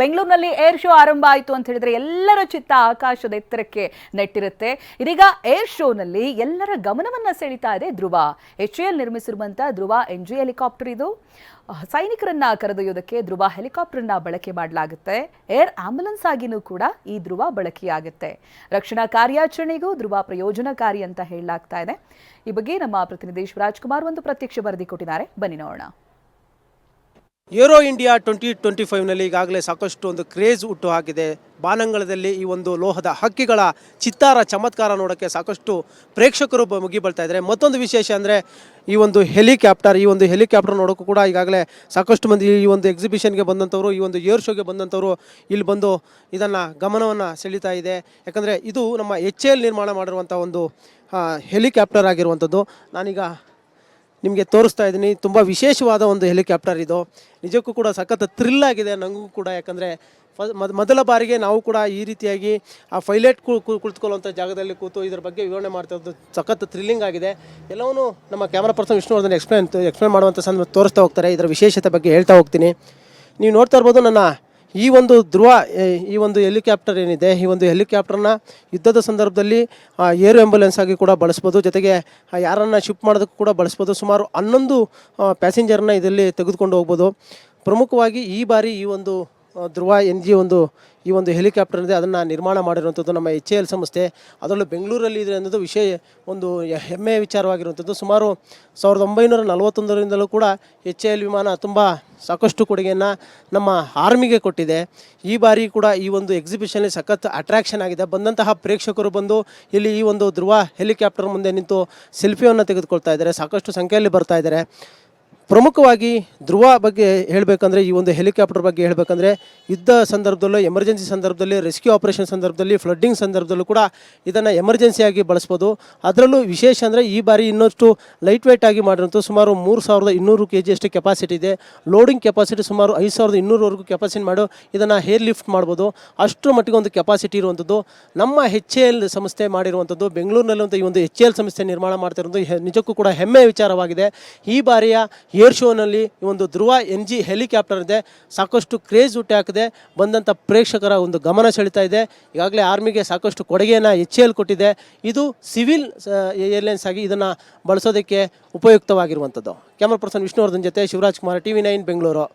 ಬೆಂಗಳೂರಿನಲ್ಲಿ air show ಆರಂಭ ಆಯಿತು ಅಂತ ಹೇಳಿದ್ರೆ ಎಲ್ಲರ ಚಿತ್ತ ಆಕಾಶದ ಎತ್ತರಕ್ಕೆ ನೆಟ್ಟಿರುತ್ತೆ. ಇದೀಗ ಏರ್ ಶೋನಲ್ಲಿ ಎಲ್ಲರ ಗಮನವನ್ನ ಸೆಳೀತಾ ಇದೆ ಧ್ರುವ. ಎಚ್ ಎಲ್ ನಿರ್ಮಿಸಿರುವಂತಹ ಧ್ರುವ ಎನ್ ಜಿ ಹೆಲಿಕಾಪ್ಟರ್ ಇದು. ಸೈನಿಕರನ್ನ ಕರೆದೊಯ್ಯೋದಕ್ಕೆ ಧ್ರುವ ಹೆಲಿಕಾಪ್ಟರ್ನ ಬಳಕೆ ಮಾಡಲಾಗುತ್ತೆ. ಏರ್ ಆಂಬುಲೆನ್ಸ್ ಆಗಿನೂ ಕೂಡ ಈ ಧ್ರುವ ಬಳಕೆಯಾಗುತ್ತೆ. ರಕ್ಷಣಾ ಕಾರ್ಯಾಚರಣೆಗೂ ಧ್ರುವ ಪ್ರಯೋಜನಕಾರಿ ಅಂತ ಹೇಳಲಾಗ್ತಾ ಇದೆ. ಈ ಬಗ್ಗೆ ನಮ್ಮ ಪ್ರತಿನಿಧಿ ಶಿವರಾಜ್ ಕುಮಾರ್ ಒಂದು ಪ್ರತ್ಯಕ್ಷ ವರದಿ ಕೊಟ್ಟಿದ್ದಾರೆ. ಬನ್ನಿ ನೋಡೋಣ. ಏರೋ ಇಂಡಿಯಾ ಟ್ವೆಂಟಿ ಟ್ವೆಂಟಿ ಫೈವ್ನಲ್ಲಿ ಈಗಾಗಲೇ ಸಾಕಷ್ಟು ಒಂದು ಕ್ರೇಜ್ ಹುಟ್ಟು ಹಾಕಿದೆ. ಬಾನಂಗಳದಲ್ಲಿ ಈ ಒಂದು ಲೋಹದ ಹಕ್ಕಿಗಳ ಚಿತ್ತಾರ ಚಮತ್ಕಾರ ನೋಡೋಕ್ಕೆ ಸಾಕಷ್ಟು ಪ್ರೇಕ್ಷಕರು ಬ- ಮುಗಿ ಬಳ್ತಾ ಇದ್ದಾರೆ. ಮತ್ತೊಂದು ವಿಶೇಷ ಅಂದರೆ ಈ ಒಂದು ಹೆಲಿಕಾಪ್ಟರ್, ಈ ಒಂದು ಹೆಲಿಕಾಪ್ಟರ್ ನೋಡೋಕ್ಕೂ ಕೂಡ ಈಗಾಗಲೇ ಸಾಕಷ್ಟು ಮಂದಿ ಈ ಒಂದು ಎಕ್ಸಿಬಿಷನ್ಗೆ ಬಂದಂಥವರು, ಈ ಒಂದು ಏರ್ ಶೋಗೆ ಬಂದಂಥವ್ರು ಇಲ್ಲಿ ಬಂದು ಇದನ್ನು ಗಮನವನ್ನು ಸೆಳೀತಾ ಇದೆ. ಯಾಕಂದರೆ ಇದು ನಮ್ಮ ಎಚ್ ಎಲ್ ನಿರ್ಮಾಣ ಮಾಡಿರುವಂಥ ಒಂದು ಹೆಲಿಕ್ಯಾಪ್ಟರ್ ಆಗಿರುವಂಥದ್ದು. ನಾನೀಗ ನಿಮಗೆ ತೋರಿಸ್ತಾ ಇದ್ದೀನಿ. ತುಂಬ ವಿಶೇಷವಾದ ಒಂದು ಹೆಲಿಕಾಪ್ಟರ್ ಇದು. ನಿಜಕ್ಕೂ ಕೂಡ ಸಖತ್ ಥ್ರಿಲ್ ಆಗಿದೆ ನನಗೂ ಕೂಡ. ಯಾಕಂದರೆ ಮೊದಲ ಬಾರಿಗೆ ನಾವು ಕೂಡ ಈ ರೀತಿಯಾಗಿ ಆ ಫೈಲೆಟ್ ಕುಳಿತುಕೊಳ್ಳುವಂಥ ಜಾಗದಲ್ಲಿ ಕೂತು ಇದ್ರ ಬಗ್ಗೆ ವಿವರಣೆ ಮಾಡ್ತಾ ಇರೋದು ಸಖತ್ ಥ್ರಿಲ್ಲಿಂಗ್ ಆಗಿದೆ. ಎಲ್ಲವನ್ನೂ ನಮ್ಮ camera person Vishnuvardhan explain explain ಮಾಡುವಂಥ ಸಂದ ತೋರಿಸ್ತಾ ಹೋಗ್ತಾರೆ. ಇದರ ವಿಶೇಷತೆ ಬಗ್ಗೆ ಹೇಳ್ತಾ ಹೋಗ್ತೀನಿ. ನೀವು ನೋಡ್ತಾ ಇರ್ಬೋದು ನನ್ನ ಈ ಒಂದು ಧ್ರುವ ಈ ಒಂದು ಹೆಲಿಕಾಪ್ಟರ್ ಏನಿದೆ, ಈ ಒಂದು ಹೆಲಿಕಾಪ್ಟರ್ನ ಯುದ್ಧದ ಸಂದರ್ಭದಲ್ಲಿ ಏರ್ ಆ್ಯಂಬುಲೆನ್ಸ್ ಆಗಿ ಕೂಡ ಬಳಸ್ಬೋದು. ಜೊತೆಗೆ ಯಾರನ್ನು ಶಿಫ್ಟ್ ಮಾಡೋದಕ್ಕೆ ಕೂಡ ಬಳಸ್ಬೋದು. ಸುಮಾರು ಹನ್ನೊಂದು ಪ್ಯಾಸೆಂಜರ್ನ ಇದರಲ್ಲಿ ತೆಗೆದುಕೊಂಡು ಹೋಗ್ಬೋದು. ಪ್ರಮುಖವಾಗಿ ಈ ಬಾರಿ ಈ ಒಂದು ಧ್ರುವ ಎನ್ ಜಿ ಒಂದು, ಈ ಒಂದು ಹೆಲಿಕಾಪ್ಟರ್ ಇದೆ, ಅದನ್ನು ನಿರ್ಮಾಣ ಮಾಡಿರುವಂಥದ್ದು ನಮ್ಮ ಎಚ್ ಎಲ್ ಸಂಸ್ಥೆ. ಅದರಲ್ಲೂ ಬೆಂಗಳೂರಲ್ಲಿ ಇದೆ ಅನ್ನೋದು ವಿಷಯ, ಒಂದು ಹೆಮ್ಮೆಯ ವಿಚಾರವಾಗಿರುವಂಥದ್ದು. ಸುಮಾರು ಸಾವಿರದ ಒಂಬೈನೂರ ನಲವತ್ತೊಂದರಿಂದಲೂ ಕೂಡ ಎಚ್ ಎಲ್ ವಿಮಾನ ತುಂಬ ಸಾಕಷ್ಟು ಕೊಡುಗೆಯನ್ನು ನಮ್ಮ ಆರ್ಮಿಗೆ ಕೊಟ್ಟಿದೆ. ಈ ಬಾರಿ ಕೂಡ ಈ ಒಂದು ಎಕ್ಸಿಬಿಷನಲ್ಲಿ ಸಖತ್ ಅಟ್ರಾಕ್ಷನ್ ಆಗಿದೆ. ಬಂದಂತಹ ಪ್ರೇಕ್ಷಕರು ಬಂದು ಇಲ್ಲಿ ಈ ಒಂದು ಧ್ರುವ ಹೆಲಿಕಾಪ್ಟರ್ ಮುಂದೆ ನಿಂತು ಸೆಲ್ಫಿಯನ್ನು ತೆಗೆದುಕೊಳ್ತಾ ಇದ್ದಾರೆ. ಸಾಕಷ್ಟು ಸಂಖ್ಯೆಯಲ್ಲಿ ಬರ್ತಾ ಇದ್ದಾರೆ. ಪ್ರಮುಖವಾಗಿ ಧ್ರುವ ಬಗ್ಗೆ ಹೇಳಬೇಕಂದ್ರೆ, ಈ ಒಂದು ಹೆಲಿಕಾಪ್ಟರ್ ಬಗ್ಗೆ ಹೇಳಬೇಕಂದ್ರೆ, ಯುದ್ಧ ಸಂದರ್ಭದಲ್ಲೂ, ಎಮರ್ಜೆನ್ಸಿ ಸಂದರ್ಭದಲ್ಲಿ, ರೆಸ್ಕ್ಯೂ ಆಪರೇಷನ್ ಸಂದರ್ಭದಲ್ಲಿ, ಫ್ಲಡ್ಡಿಂಗ್ ಸಂದರ್ಭದಲ್ಲೂ ಕೂಡ ಇದನ್ನು ಎಮರ್ಜೆನ್ಸಿಯಾಗಿ ಬಳಸ್ಬೋದು. ಅದರಲ್ಲೂ ವಿಶೇಷ ಅಂದರೆ, ಈ ಬಾರಿ ಇನ್ನಷ್ಟು ಲೈಟ್ ವೆಯ್ಟ್ ಆಗಿ ಮಾಡಿರೋಂಥ ಸುಮಾರು ಮೂರು ಸಾವಿರದ ಇನ್ನೂರು ಕೆ ಜಿಯಷ್ಟು ಕೆಪಾಸಿಟಿ ಇದೆ. ಲೋಡಿಂಗ್ ಕೆಪಾಸಿಟಿ ಸುಮಾರು ಐದು ಸಾವಿರದ ಇನ್ನೂರವರೆಗೂ ಕೆಪಾಸಿಟಿ ಮಾಡು, ಇದನ್ನು ಹೇರ್ ಲಿಫ್ಟ್ ಮಾಡ್ಬೋದು. ಅಷ್ಟರ ಮಟ್ಟಿಗೆ ಒಂದು ಕೆಪಾಸಿಟಿ ಇರುವಂಥದ್ದು. ನಮ್ಮ ಎಚ್ ಎಲ್ ಸಂಸ್ಥೆ ಮಾಡಿರುವಂಥದ್ದು, ಬೆಂಗಳೂರಿನಲ್ಲಂತ ಈ ಒಂದು ಎಚ್ ಎಲ್ ಸಂಸ್ಥೆ ನಿರ್ಮಾಣ ಮಾಡ್ತಿರೋದು ನಿಜಕ್ಕೂ ಕೂಡ ಹೆಮ್ಮೆಯ ವಿಚಾರವಾಗಿದೆ. ಈ ಬಾರಿಯ ಏರ್ ಶೋನಲ್ಲಿ ಈ ಒಂದು ಧ್ರುವ ಎನ್ ಜಿ ಹೆಲಿಕಾಪ್ಟರ್ ಇದೆ. ಸಾಕಷ್ಟು ಕ್ರೇಜ್ ಹುಟ್ಟಿ ಹಾಕಿದೆ. ಬಂದಂಥ ಪ್ರೇಕ್ಷಕರ ಒಂದು ಗಮನ ಸೆಳೀತಾ ಇದೆ. ಈಗಾಗಲೇ ಆರ್ಮಿಗೆ ಸಾಕಷ್ಟು ಕೊಡುಗೆಯನ್ನು ಎಲ್ ಕೊಟ್ಟಿದೆ. ಇದು ಸಿವಿಲ್ ಏರ್ಲೈನ್ಸ್ ಆಗಿ ಇದನ್ನು ಬಳಸೋದಕ್ಕೆ ಉಪಯುಕ್ತವಾಗಿರುವಂಥದ್ದು ಕ್ಯಾಮ್ರಾ ಪರ್ಸನ್ ವಿಷ್ಣುವರ್ಧನ್ ಜೊತೆ Shivraj Kumar T V nine, Bengaluru.